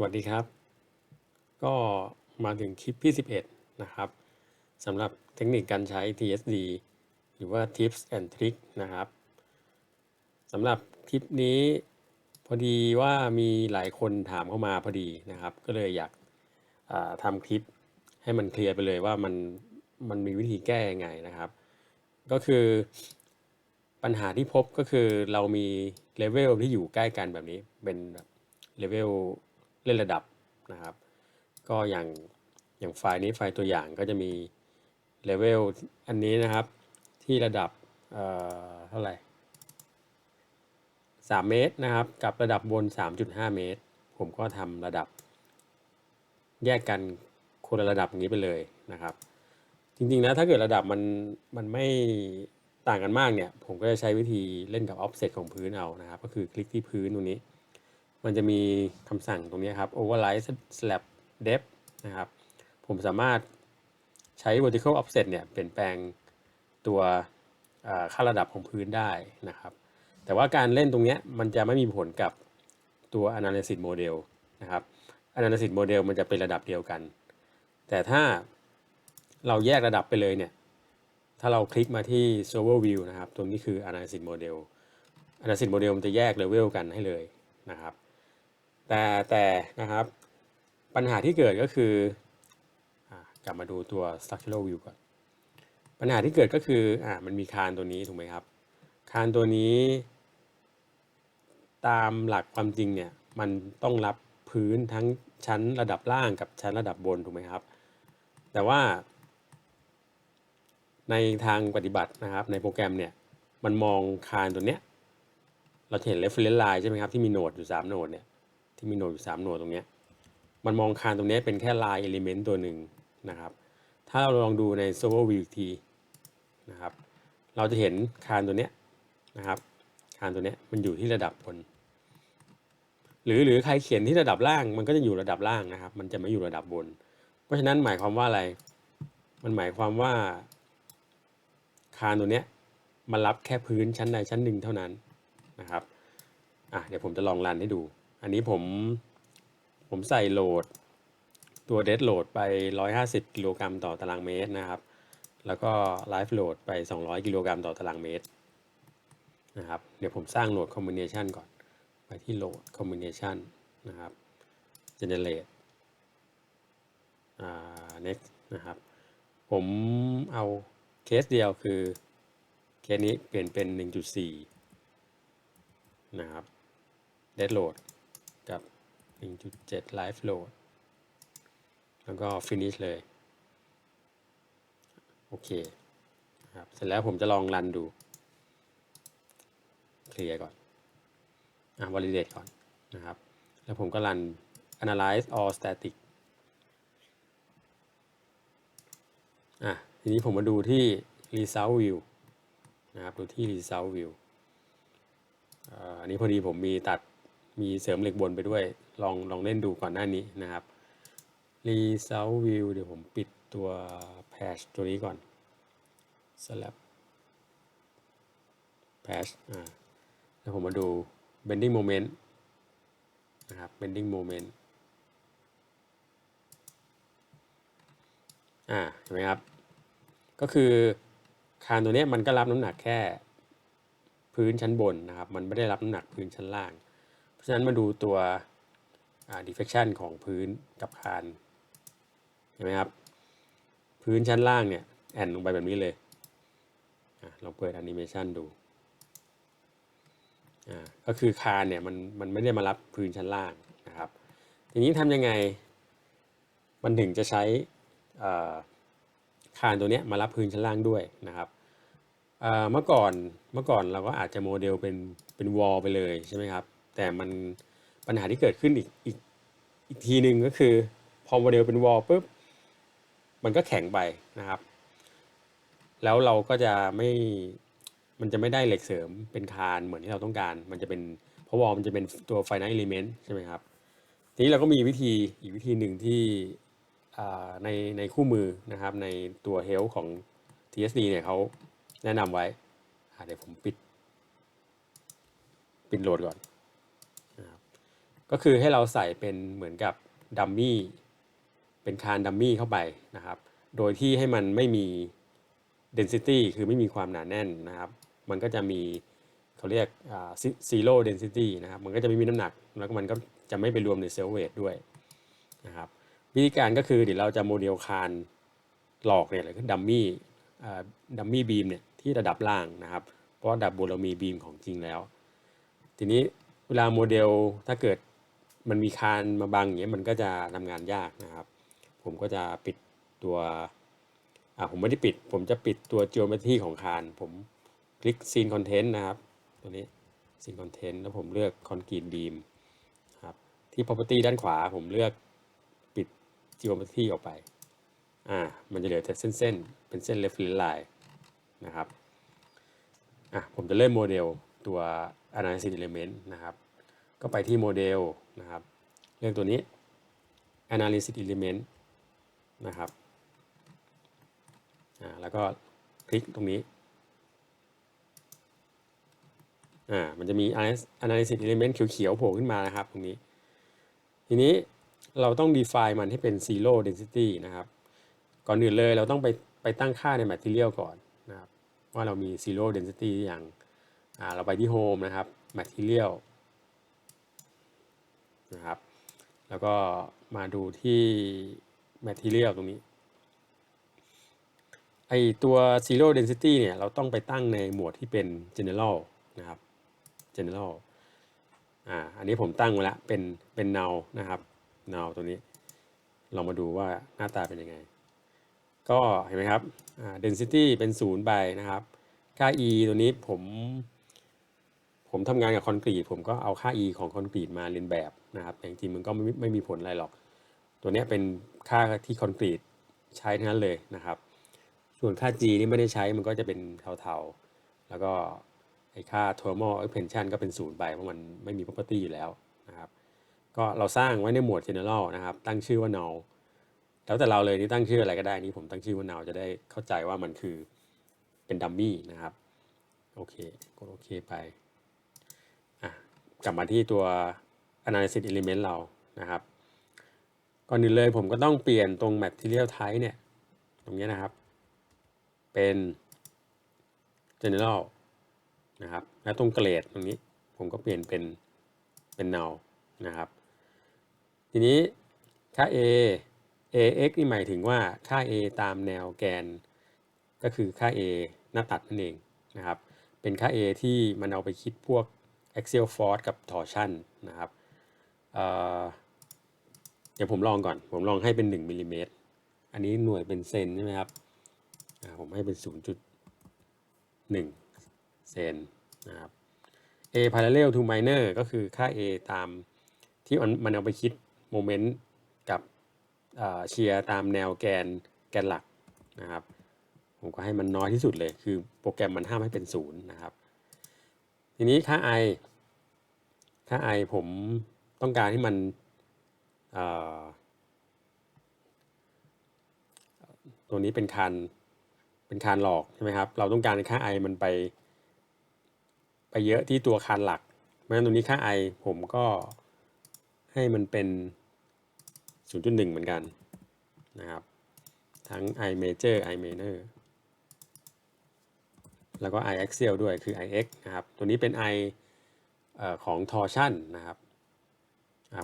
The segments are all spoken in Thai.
สวัสดีครับ ก็มาถึงคลิปที่ 11 นะครับสำหรับเทคนิคการใช้ TSD หรือว่า Tips and Tricks นะครับสำหรับคลิปนี้พอดีว่ามีหลายคนถามเข้ามาพอดีนะครับ ก็เลยอยากาทำคลิปให้มันเคลียร์ไปเลยว่ามันมันมีวิธีแก้ยังไงนะครับ ก็คือปัญหาที่พบก็คือเรามีเลเวลที่อยู่ใกล้กันแบบนี้เป็นแบบเลเวล เล่นระดับนะครับ ก็อย่างอย่างไฟล์นี้ไฟล์ตัวอย่างก็จะมีเลเวลอันนี้นะครับที่ระดับเอ่อเท่าไหร่3เมตรนะครับ กับระดับบน 3.5 เมตร ผมก็ทำระดับ แยกกันคนละระดับนี้ไปเลยนะครับ จริงๆนะถ้าเกิดระดับมันมันไม่ต่างกันมากเนี่ย ผมก็จะใช้วิธีเล่นกับ offset ของพื้นเอานะครับ ก็คือคลิกที่พื้นตรงนี้ มันจะมีคำสั่งตรงนี้ครับ override slab depth นะครับ ผมสามารถใช้ vertical offset เนี่ยเปลี่ยนแปลงตัวค่าระดับของพื้นได้นะครับ แต่ว่าการเล่นตรงนี้มันจะไม่มีผลกับตัว analysis model นะครับ analysis model มันจะเป็นระดับเดียวกัน แต่ถ้าเราแยกระดับไปเลยเนี่ย ถ้าเราคลิกมาที่ server view นะครับ ตรงนี้คือ analysis model analysis model มันจะแยก level กันให้เลยนะครับ แต่แต่นะครับปัญหาที่เกิดก็คืออกลับมาดูตัว structural view ก่อน ปัญหาที่เกิดก็คืออ่ามันมีคานตัวนี้ถูกไหมครับ คานตัวนี้ ตามหลักความจริงเนี่ยมันต้องรับพื้นทั้งชั้นระดับล่างกับชั้นระดับบนถูกไหมครับ แต่ว่า ในทางปฏิบัตินะครับ ในโปรแกรมเนี่ยมันมองคานตัวเนี้ยเราเห็น reference line ใช่ไหมครับที่มีโนดอยู่ 3 โนดเนี่ย ที่มีโหนดอยู่3โหนดตรงนี้มันมองคานตรงนี้เป็นแค่ line element ตัวหนึ่งนะครับ ถ้าเราลองดูใน server view อีกทีนะครับ เราจะเห็นคานตัวนี้นะครับคานตัวนี้มันอยู่ที่ระดับบน หรือหรือใครเขียนที่ระดับล่าง มันก็จะอยู่ระดับล่างนะครับ มันจะไม่อยู่ระดับบน เพราะฉะนั้นหมายความว่าอะไร มันหมายความว่า คานตัวนี้มันรับแค่พื้นชั้นใดชั้นหนึ่งเท่านั้นนะครับอะเดี๋ยวผมจะลองรันให้ดู อันนี้ผมผมใส่โหลดตัวเดดโหลดไป 150 กิโลกรัมต่อตารางเมตรนะครับ แล้วก็ไลฟ์โหลดไป 200 กิโลกรัมต่อตารางเมตรนะครับ เดี๋ยวผมสร้างโหลดคอมบิเนชันก่อน ไปที่โหลดคอมบิเนชันนะครับ generate อ่า next นะครับ ผมเอาเคสเดียวคือเคสนี้เปลี่ยนเป็น 1.4 นะครับ dead load 1.7 live load แล้วก็ finish เลย โอเคครับเสร็จแล้วผมจะลองรันดู เคลียร์ก่อนอะ validate ก่อนนะครับ แล้วผมก็รัน analyze all static อะ ทีนี้ผมมาดูที่ result view นะครับ ดูที่ result view ออันนี้พอดีผมมีตัด มีเสริมเหล็กบนไปด้วย ลองลองเล่นดูก่อนหน้านี้นะครับ result view เดี๋ยวผมปิดตัว patch ตัวนี้ก่อน slab patch อ่าแล้วผมมาดู bending moment นะครับ bending moment อ่าเห็นไหมครับ ก็คือคานตัวนี้มันก็รับน้ำหนักแค่พื้นชั้นบนนะครับ มันไม่ได้รับน้ำหนักพื้นชั้นล่าง เพราะฉะนั้นมาดูตัว deflection ของพื้นกับคานเห็นไหมครับ พื้นชั้นล่างเนี่ย แอนลงไปแบบนี้เลยอลองเปิดแอนิเมชันดูก็คือคานเนี่ยมันมันไม่ได้มารับพื้นชั้นล่างนะครับ ทีนี้ทำยังไง มันถึงจะใช้คานตัวเนี้ยมารับพื้นชั้นล่างด้วยนะครับเมื่อก่อนเมื่อก่อนเราก็อาจจะโมเดลเป็นเป็นวอลไปเลยใช่ไหมครับ แต่มันปัญหาที่เกิดขึ้นอีกอีกอีกทีหนึ่งก็คือ พอโมเดลเป็นวอลปุ๊บมันก็แข็งไปนะครับ แล้วเราก็จะไม่มันจะไม่ได้เหล็กเสริมเป็นคานเหมือนที่เราต้องการ มันจะเป็นเพราะวอลมันจะเป็นตัว finite element ใช่ไหมครับทีนี้เราก็มีวิธีอีกวิธีหนึ่งที่ในในคู่มือนะครับในตัว Health ของ TSD เนี่ยเขาแนะนำไว้เดี๋ยวผมปิด ปิดโหลดก่อน ก็คือให้เราใส่เป็นเหมือนกับดัมมี่เป็นคานดัมมี่เข้าไปนะครับ โดยที่ให้มันไม่มี density คือไม่มีความหนาแน่นนะครับ มันก็จะมีเขาเรียก zero density นะครับ มันก็จะไม่มีน้ำหนัก แล้วก็มันก็จะไม่ไปรวมในเซลล์เวทด้วยนะครับวิธีการก็คือเดี๋ยวเราจะโมเดลคานหลอกเนี่ยหรือดัมมี่ดัมมี่บีมเนี่ยที่ระดับล่างนะครับ เพราะระดับบนเรามีบีมของจริงแล้ว ทีนี้เวลาโมเดลถ้าเกิด มันมีคานมาบังอย่างเงี้ยมันก็จะทำงานยากนะครับ ผมก็จะปิดตัวอ่าผมไม่ได้ปิด ผมจะปิดตัว geometry ของคาน ผมคลิก scene content นะครับ ตัวนี้ scene content แล้วผมเลือก concrete beam ครับ ที่ property ด้านขวาผมเลือกปิด geometry ออกไป อ่า มันจะเหลือแต่เส้นๆ เป็นเส้น reference line นะครับ อะ ผมจะเริ่มโมเดลตัว analysis element นะครับ ก็ไปที่โมเดลนะครับเลือกตัวนี้ analysis element นะครับอ่าแล้วก็คลิกตรงนี้อ่ามันจะมี analysis element เขียวๆโผล่ขึ้นมานะครับตรงนี้ ทีนี้เราต้อง define มันให้เป็น zero density นะครับ ก่อนอื่นเลยเราต้องไปไปตั้งค่าใน material ก่อนนะครับ ว่าเรามี zero density อย่างอ่าเราไปที่ home นะครับ material นะครับ แล้วก็มาดูที่ material ตรงนี้ไอตัว zero density เนี่ยเราต้องไปตั้งในหมวดที่เป็น general นะครับ general อ่าอันนี้ผมตั้งไว้แล้วเป็นเป็น null นะครับ null ตัวนี้ลองมาดูว่าหน้าตาเป็นยังไง ก็เห็นไหมครับ density เป็นศูนย์ไปนะครับ ค่า e ตัวนี้ผม ผมทำงานกับคอนกรีตผมก็เอาค่า e ของคอนกรีตมาเรียนแบบนะครับแต่จริงมันก็ไม่ไม่มีผลอะไรหรอก ตัวนี้เป็นค่าที่คอนกรีตใช้ทั้งนั้นเลยนะครับ ส่วนค่า g นี่ไม่ได้ใช้มันก็จะเป็นเทาๆ แล้วก็ไอ้ค่า thermal expansion ก็เป็นศูนย์ไปเพราะมันไม่มี property อยู่แล้วนะครับก็เราสร้างไว้ในหมวด general นะครับ ตั้งชื่อว่า null แล้วแต่เราเลยนี่ตั้งชื่ออะไรก็ได้นี่ผมตั้งชื่อว่า null จะได้เข้าใจว่ามันคือเป็นดัมมี่นะครับโอเคกดโอเคไป กลับมาที่ตัว analysis element เรานะครับ ก่อนอื่นเลยผมก็ต้องเปลี่ยนตรง material type เนี่ย ตรงนี้นะครับ เป็น general นะครับ แล้วตรงเกรดตรงนี้ผมก็เปลี่ยนเป็นเป็น null นะครับ ทีนี้ค่า a ax นี่หมายถึงว่าค่า a ตามแนวแกน ก็คือค่า a หน้าตัดนั่นเองนะครับ เป็นค่า a ที่มันเอาไปคิดพวก axial force กับ torsion นะครับเดี๋ยวผมลองก่อน ผมลองให้เป็น1มิลลิเมตรอันนี้หน่วยเป็นเซนใช่ไหมครับผมให้เป็น 0.1 เซนนะครับ a parallel to minor ก็คือค่า a ตามที่มันมันเอาไปคิดโมเมนต์กับเชียร์ตามแนวแกนแกนหลักนะครับ ผมก็ให้มันน้อยที่สุดเลย คือโปรแกรมมันห้ามให้เป็นศูนย์นะครับ ทีนี้ค่า i ค่า i ผมต้องการให้มันตัวนี้เป็นคานเป็นคานหลอกใช่ไหมครับ เราต้องการค่า i มันไป ไปเยอะที่ตัวคานหลักเพราะฉะนั้นตรงนี้ค่า i ผมก็ให้มันเป็น 0.1 เหมือนกันนะครับ ทั้ง i major i minor แล้วก็ i axial ด้วยคือ ix นะครับ ตัวนี้เป็น i อของ torsion นะครับ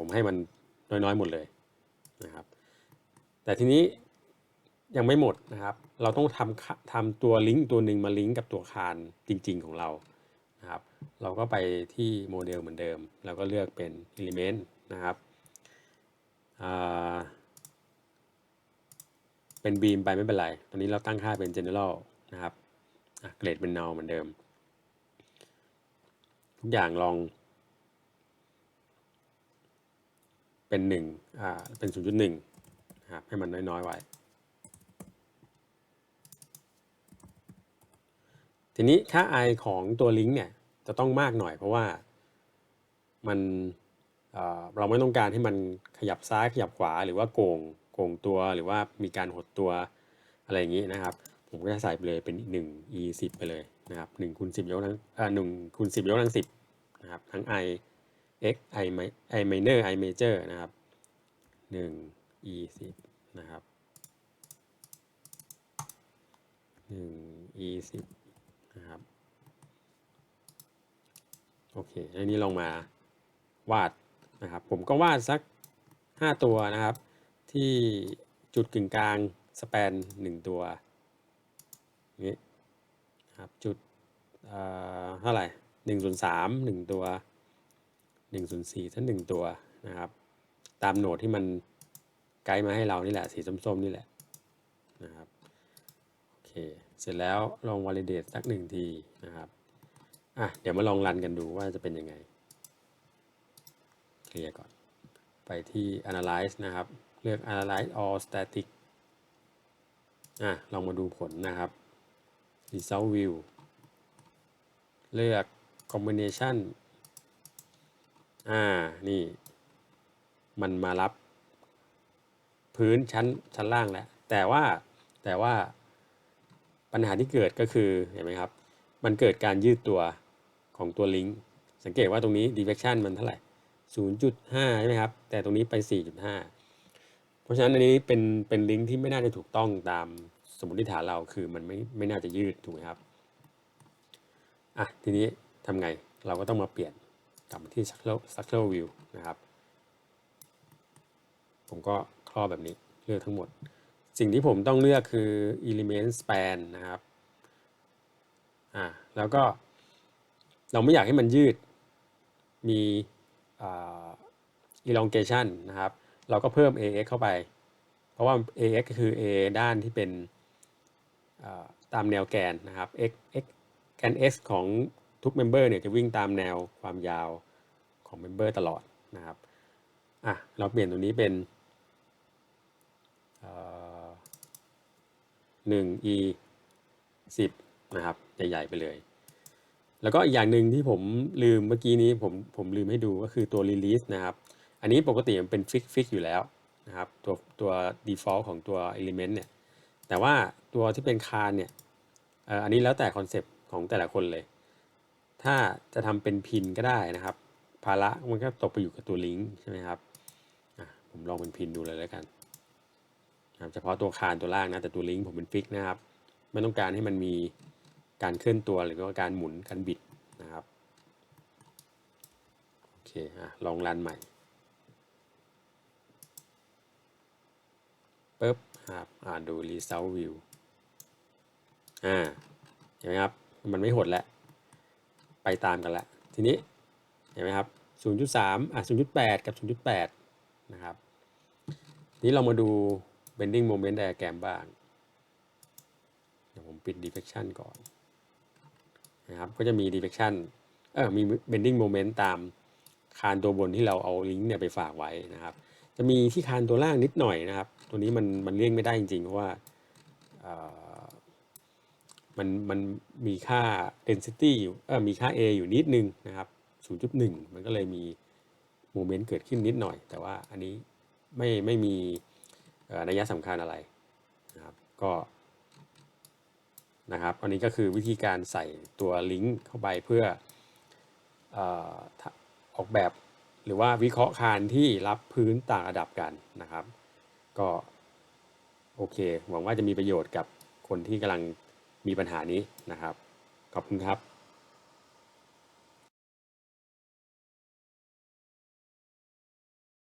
ผมให้มันน้อยๆหมดเลยนะครับ แต่ทีนี้ยังไม่หมดนะครับ เราต้องทำทำตัวลิงก์ตัวหนึ่งมาลิงก์กับตัวคานจริง ๆของเรานะครับ เราก็ไปที่โมเดลเหมือนเดิม แล้วก็เลือกเป็น element นะครับเป็นบีมไปไม่เป็นไร ตอนนี้เราตั้งค่าเป็น general นะครับ เกรดเป็น null เหมือนเดิม ทุกอย่างลอง เป็นหนึ่งอ่าเป็น0.1นะครับให้มันน้อยๆไว้ ทีนี้ค่า i ของตัวลิงก์เนี่ยจะต้องมากหน่อยเพราะว่ามันเราไม่ต้องการให้มันขยับซ้ายขยับขวาหรือว่าโกงโกงตัวหรือว่ามีการหดตัวอะไรอย่างนี้นะครับ ผมก็จะใส่ไปเลยเป็น1 e 10ไปเลยนะครับ1คูณ10 ยกกำลังอ่า1คูณ10 ยกกำลัง 10 นะครับ ทั้ง i x i i minor i major นะครับหนึ่ง e สิบนะครับหนึ่ง e สิบนะครับ โอเค อันนี้ลองมาวาดนะครับ ผมก็วาดสัก 5 ตัวนะครับ ที่จุดกึ่งกลางสเปน 1 ตัว นี้ครับจุดเท่าไหร่1ส่วน3 1ตัว1ส่วน4ทั้งตัวนะครับ ตามโหนดที่มันไกด์มาให้เรานี่แหละสีส้มๆนี่แหละนะครับโอเคเสร็จแล้วลอง validate สักหนึ่งทีนะครับอะเดี๋ยวมาลองรันกันดูว่าจะเป็นยังไงเคลียร์ก่อน ไปที่ analyze นะครับ เลือก analyze all static อะลองมาดูผลนะครับ result view เลือก combination อ่า นี่ มันมารับ พื้นชั้นชั้นล่างแล้ว แต่ว่าแต่ว่าปัญหาที่เกิดก็คือ เห็นไหมครับ มันเกิดการยืดตัวของตัวลิงก์สังเกตว่าตรงนี้ deflection มันเท่าไหร่ 0.5 ใช่ไหมครับ แต่ตรงนี้ไป 4.5 เพราะฉะนั้นอันนี้เป็นเป็นลิงก์ที่ไม่น่าจะถูกต้องตาม สมมติฐานเราคือมันไม่ไม่น่าจะยืดถูกไหมครับอะทีนี้ทำไงเราก็ต้องมาเปลี่ยนกลับมาที่ structural view นะครับ ผมก็ครอบแบบนี้เลือกทั้งหมด สิ่งที่ผมต้องเลือกคือ element span นะครับอ่าแล้วก็เราไม่อยากให้มันยืดมีอ elongation นะครับ เราก็เพิ่ม ax เข้าไป เพราะว่า ax ก็คือ a ด้านที่เป็น ตามแนวแกนนะครับ x x แกน x ของทุก member เนี่ยจะวิ่งตามแนวความยาวของ member ตลอดนะครับอะเราเปลี่ยนตรงนี้เป็นหนึ่ง e สิบนะครับใหญ่ๆไปเลย แล้วก็อีกอย่างหนึ่งที่ผมลืมเมื่อกี้นี้ผมผมลืมให้ดูก็คือตัว release นะครับ อันนี้ปกติมันเป็นฟิกฟิกอยู่แล้วนะครับตัวตัว default ของตัว element เนี่ย แต่ว่าตัวที่เป็นคานเนี่ยอันนี้แล้วแต่คอนเซปต์ของแต่ละคนเลย ถ้าจะทำเป็นพินก็ได้นะครับ ภาระมันก็ตกไปอยู่กับตัวลิงก์ใช่ไหมครับผมลองเป็นพินดูเลยแล้วกันเฉพาะตัวคานตัวล่างนะแต่ตัวลิงก์ผมเป็นฟิกนะครับไม่ต้องการให้มันมีการเคลื่อนตัวหรือว่าการหมุนการบิดนะครับโอเคอะลองรันใหม่ ปึ๊บครับอ่าดู result view อ่าเห็นไหมครับ มันไม่หดแล้ว ไปตามกันแล้ว ทีนี้ เห็นไหมครับ 0.3 อะ 0.8 กับ 0.8 นะครับ นี้เรามาดู bending moment diagram บ้าง เดี๋ยวผมปิด deflection ก่อน นะครับ ก็จะมี deflection เออมี bending moment ตามคานตัวบนที่เราเอาลิงก์เนี่ยไปฝากไว้นะครับ จะมีที่คานตัวล่างนิดหน่อยนะครับ ตัวนี้มันมันเลี่ยงไม่ได้จริงๆเพราะว่ามันมันมีค่า density อยู่มีค่า A อยู่นิดนึงนะครับ 0.1 มันก็เลยมีโมเมนต์เกิดขึ้นนิดหน่อย แต่ว่าอันนี้ไม่ไม่มีนัยสำคัญอะไรนะครับก็นะครับอันนี้ก็คือวิธีการใส่ตัวลิงก์เข้าไปเพื่ออออกแบบ หรือว่าวิเคราะห์คานที่รับพื้นต่างระดับกันนะครับ ก็โอเค หวังว่าจะมีประโยชน์กับคนที่กำลังมีปัญหานี้นะครับ ขอบคุณครับ